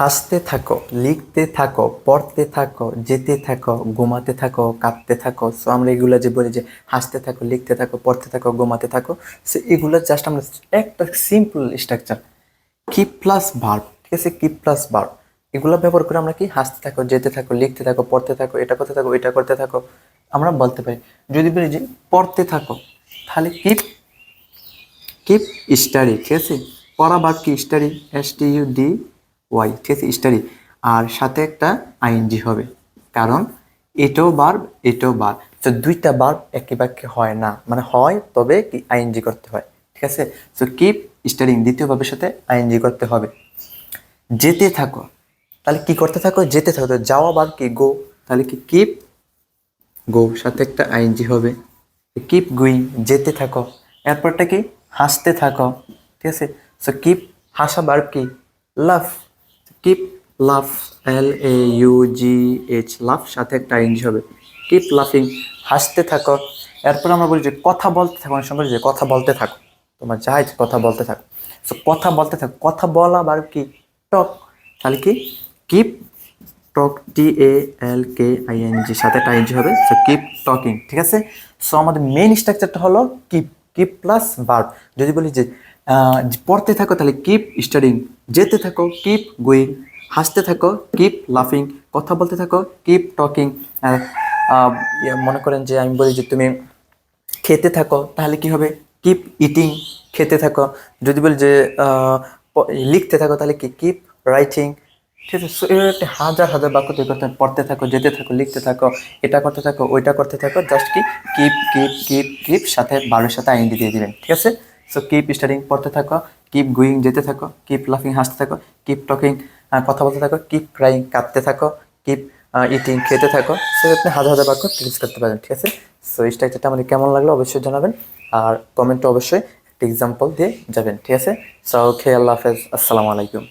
হাসতে থাকো, লিখতে থাকো, পড়তে থাকো, যেতে থাকো, ঘুমাতে থাকো, কাঁদতে থাকো। সো আমরা এগুলো যে বলি যে হাসতে থাকো, লিখতে থাকো, পড়তে থাকো, ঘুমাতে থাকো সো এগুলো জাস্ট আমরা একটা সিম্পল স্ট্রাকচার কি প্লাস ভার্ব ঠিক আছে? কি প্লাস ভার্ব এগুলো ব্যবহার করে আমরা কি? হাসতে থাকো, যেতে থাকো, লিখতে থাকো, পড়তে থাকো, এটা করতে থাকো এটা করতে থাকো। আমরা বলতে পারি, যদি বলি যে পড়তে থাকো, তাহলে কিপ কিপ স্টাডি ঠিক আছে? পড়া বা কি? Study S T U D Y ঠিক আছে স্টাডি আর সাথে একটা আইএনজি হবে। কারণ এটাও বার্ব এটাও বার তো দুইটা বার্ব একই বাক্যে হয় না। মানে হয়, তবে কি আইএনজি করতে হয়। ঠিক আছে? সো কিপ স্টাডিং দ্বিতীয় ভাবের সাথে আইএনজি করতে হবে। যেতে থাকো। তাহলে কি করতে থাকো? যেতে থাকো। যাওয়া বার কি? গো তাহলে কি কিপ গো সাথে একটা আইএনজি হবে। কিপ গুইং যেতে থাকো। এরপরটা কি? হাসতে থাকো। ঠিক আছে? সো কিপ হাসা বার কি? Love keep love L A U G H love সাথে একটা আইএনজি হবে। কিপ লাফিং হাসতে থাকো। এরপর আমরা বলি যে কথা বলতে থাকো, অনেক সময় যে কথা বলতে থাকো। তোমার যা ইচ্ছে কথা বলতে থাকো। সো কথা বলতে থাকো। কথা বলা বার কি? টক তাহলে কি? Keep talk T A L K I N G সাথে একটা আইএনজি হবে। সো কিপ টকিং ঠিক আছে? সো আমাদের মেইন স্ট্রাকচারটা হলো কিপ কিপ প্লাস ভার্ব যদি বলি যে পড়তে থাকো, তাহলে কিপ স্টাডিং যেতে থাকো কিপ গোয়িং হাসতে থাকো কিপ লাফিং কথা বলতে থাকো কিপ টকিং মনে করেন যে আমি বলি যে তুমি খেতে থাকো, তাহলে কি হবে? কিপ ইটিং খেতে থাকো। যদি বলি যে লিখতে থাকো, তাহলে কি? কিপ রাইটিং ঠিক আছে একটা হাজার হাজার বাক্য তৈরি করতে পড়তে থাকো, যেতে থাকো, লিখতে থাকো, এটা করতে থাকো, ওইটা করতে থাকো জাস্ট কি? কিপ কিপ কিপ কিপ সাথে বারোর সাথে আইন দিয়ে দিবেন। ঠিক আছে? সো কিপ স্টাডিং পড়তে থাকো কিপ গুইং যেতে থাকো কিপ লাফিং হাসতে থাকো কিপ টকিং কথা বলতে থাকো কিপ ক্রাইং কাঁদতে থাকো কিপ ইটিং খেতে থাকো। সো আপনি হাজার হাজার বাক্য প্র্যাকটিস করতে পারেন, ঠিক আছে? সো এই স্ট্রাকচারটা আমাদের কেমন লাগল অবশ্যই জানাবেন, আর কমেন্টে অবশ্যই একটা এক্সাম্পল দিয়ে যাবেন, ঠিক আছে? সো ওকে আল্লাহ হাফেজ, আসসালামু আলাইকুম।